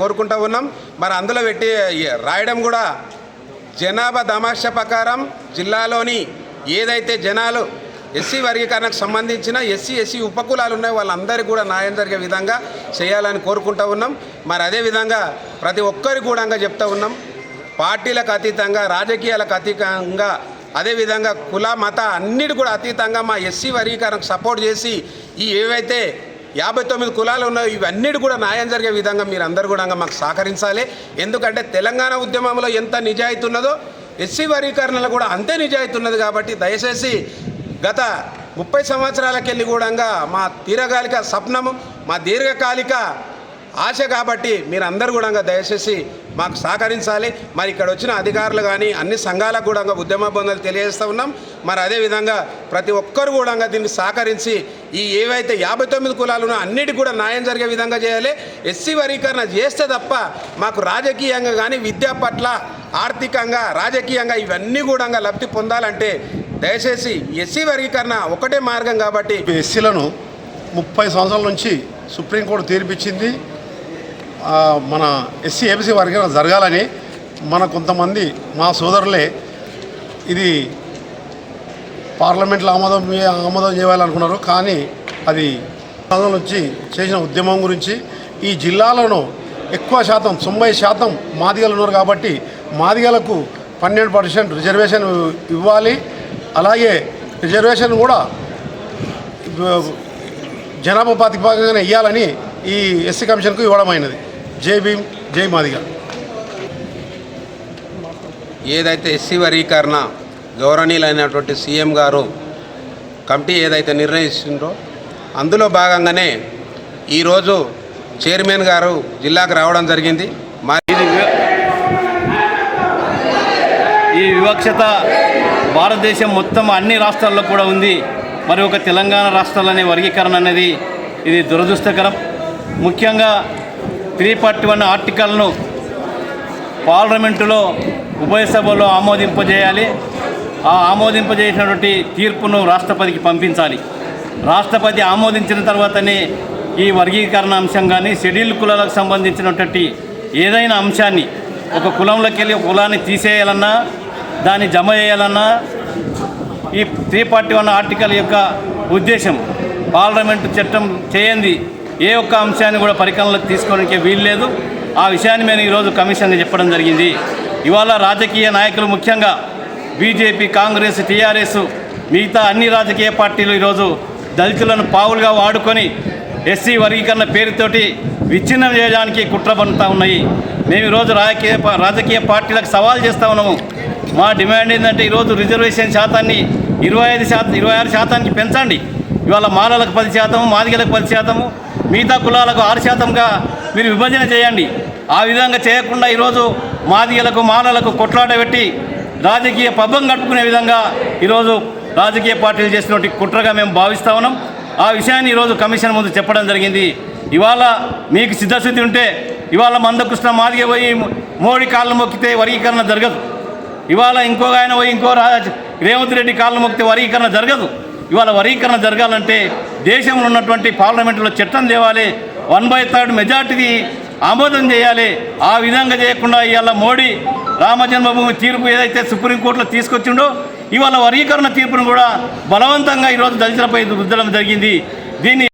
కోరుకుంటూ ఉన్నాం. మరి అందులో పెట్టి రాయడం కూడా జనాభా దమాష ప్రకారం జిల్లాలోని ఏదైతే జనాలు ఎస్సీ వర్గీకరణకు సంబంధించిన ఎస్సీ ఎస్సీ ఉపకులాలు ఉన్నాయి వాళ్ళందరికీ కూడా న్యాయం జరిగే విధంగా చేయాలని కోరుకుంటూ ఉన్నాం. మరి అదేవిధంగా ప్రతి ఒక్కరి కూడా చెప్తా ఉన్నాం. పార్టీలకు అతీతంగా రాజకీయాలకు అతీతంగా అదేవిధంగా కుల మత అన్నిటి కూడా అతీతంగా మా ఎస్సీ వర్గీకరణకు సపోర్ట్ చేసి ఈ ఏవైతే యాభై తొమ్మిది కులాలు ఉన్నాయి. ఇవన్నీ కూడా న్యాయం జరిగే విధంగా మీరు అందరు కూడా మాకు సహకరించాలి. ఎందుకంటే తెలంగాణ ఉద్యమంలో ఎంత నిజాయితీ ఉన్నదో ఎస్సీ వర్గీకరణలో కూడా అంతే నిజాయితీ ఉన్నది కాబట్టి దయచేసి గత ముప్పై సంవత్సరాలకెళ్ళి కూడా మా తీరగాలిక స్వప్నము మా దీర్ఘకాలిక ఆశ కాబట్టి మీరు అందరు కూడా దయచేసి మాకు సహకరించాలి. మరి ఇక్కడ వచ్చిన అధికారులు కానీ అన్ని సంఘాలకు కూడా ఉద్యమ బంధాలు తెలియజేస్తూ ఉన్నాం. మరి అదేవిధంగా ప్రతి ఒక్కరు కూడా దీన్ని సహకరించి ఈ ఏవైతే యాభై తొమ్మిది కులాలు అన్నిటికీ కూడా న్యాయం జరిగే విధంగా చేయాలి. ఎస్సీ వర్గీకరణ చేస్తే తప్ప మాకు రాజకీయంగా కానీ విద్య పట్ల ఆర్థికంగా రాజకీయంగా ఇవన్నీ కూడా లబ్ధి పొందాలంటే దయచేసి ఎస్సీ వర్గీకరణ ఒకటే మార్గం కాబట్టి ఎస్సీలను ముప్పై సంవత్సరాల నుంచి సుప్రీంకోర్టు తీర్పిచ్చింది. మన ఎస్సీ ఏబీసీ వర్గం జరగాలని మన కొంతమంది మా సోదరులే ఇది పార్లమెంట్లో ఆమోదం ఆమోదం చేయాలనుకున్నారు. కానీ అది నుంచి చేసిన ఉద్యమం గురించి ఈ జిల్లాలను ఎక్కువ శాతం తొంభై శాతం మాదిగలు ఉన్నారు కాబట్టి మాదిగలకు పన్నెండు పర్సెంట్ రిజర్వేషన్ ఇవ్వాలి. అలాగే రిజర్వేషన్ కూడా జనాభా ప్రాతిపదికన ఇవ్వాలని ఈ ఎస్సీ కమిషన్కు ఇవ్వడమైనది జై భీమ్ జై మాదిగ. ఏదైతే ఎస్సీ వర్గీకరణ గౌరవనీయులైనటువంటి సీఎం గారు కమిటీ ఏదైతే నిర్ణయిస్తుందో అందులో భాగంగానే ఈరోజు చైర్మన్ గారు జిల్లాకు రావడం జరిగింది. వి- ఈ వివక్షత భారతదేశం మొత్తం అన్ని రాష్ట్రాల్లో కూడా ఉంది. మరి ఒక తెలంగాణ రాష్ట్రాలనే వర్గీకరణ అనేది ఇది దురదృష్టకరం. ముఖ్యంగా త్రీ ఫార్టీ వన్ ఆర్టికల్ను పార్లమెంటులో ఉభయ సభలో ఆమోదింపజేయాలి. ఆ ఆమోదింపజేసినటువంటి తీర్పును రాష్ట్రపతికి పంపించాలి. రాష్ట్రపతి ఆమోదించిన తర్వాతనే ఈ వర్గీకరణ అంశం కానీ షెడ్యూల్ కులాలకు సంబంధించినటువంటి ఏదైనా అంశాన్ని ఒక కులంలోకి వెళ్ళి ఒక కులాన్ని తీసేయాలన్నా దాన్ని జమ చేయాలన్నా ఈ త్రీ ఫార్టీ వన్ ఆర్టికల్ యొక్క ఉద్దేశం పార్లమెంటు చట్టం చేయండి ఏ ఒక్క అంశాన్ని కూడా పరిగణలోకి తీసుకోవడానికి వీల్లేదు ఆ విషయాన్ని మేము ఈరోజు కమిషన్గా చెప్పడం జరిగింది. ఇవాళ రాజకీయ నాయకులు ముఖ్యంగా బీజేపీ కాంగ్రెస్ టీఆర్ఎస్ మిగతా అన్ని రాజకీయ పార్టీలు ఈరోజు దళితులను పావులుగా వాడుకొని ఎస్సీ వర్గీకరణ పేరుతోటి విచ్ఛిన్నం చేయడానికి కుట్ర పడుతూ ఉన్నాయి. మేము ఈరోజు రాజకీయ రాజకీయ పార్టీలకు సవాల్ చేస్తూ ఉన్నాము. మా డిమాండ్ ఏంటంటే ఈరోజు రిజర్వేషన్ శాతాన్ని ఇరవై ఐదు శాతం ఇరవై ఆరు శాతానికి పెంచండి. ఇవాళ మాలలకు పది శాతం మాదిగలకు పది శాతము మిగతా కులాలకు ఆరు శాతంగా మీరు విభజన చేయండి. ఆ విధంగా చేయకుండా ఈరోజు మాదిగలకు మాలలకు కొట్లాట పెట్టి రాజకీయ పబ్బం గడుపుకునే విధంగా ఈరోజు రాజకీయ పార్టీలు చేసినటువంటి కుట్రగా మేము భావిస్తా ఉన్నాం. ఆ విషయాన్ని ఈరోజు కమిషన్ ముందు చెప్పడం జరిగింది. ఇవాళ మీకు సిద్ధశుద్ధి ఉంటే ఇవాళ మందకృష్ణ మాదిగ పోయి మోడీ కాళ్ళు మొక్కితే వర్గీకరణ జరగదు. ఇవాళ ఇంకో ఆయన పోయి ఇంకో రాజ రేవంత్ రెడ్డి కాళ్ళు మొక్కితే వర్గీకరణ జరగదు. ఇవాళ వర్గీకరణ జరగాలంటే దేశంలో ఉన్నటువంటి పార్లమెంటులో చట్టం తేవాలి వన్ బై థర్డ్ మెజార్టీది ఆమోదం చేయాలి. ఆ విధంగా చేయకుండా ఇవాళ మోడీ రామజన్మభూమి తీర్పు ఏదైతే సుప్రీంకోర్టులో తీసుకొచ్చిండో ఇవాళ వర్గీకరణ తీర్పును కూడా బలవంతంగా ఈరోజు దళితులపై రుద్దడం జరిగింది. దీన్ని